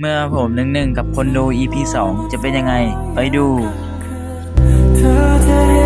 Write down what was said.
เมื่อผมหนึ่งหนึ่งกับคนดู EP สองจะเป็นยังไง ไปดูเธอ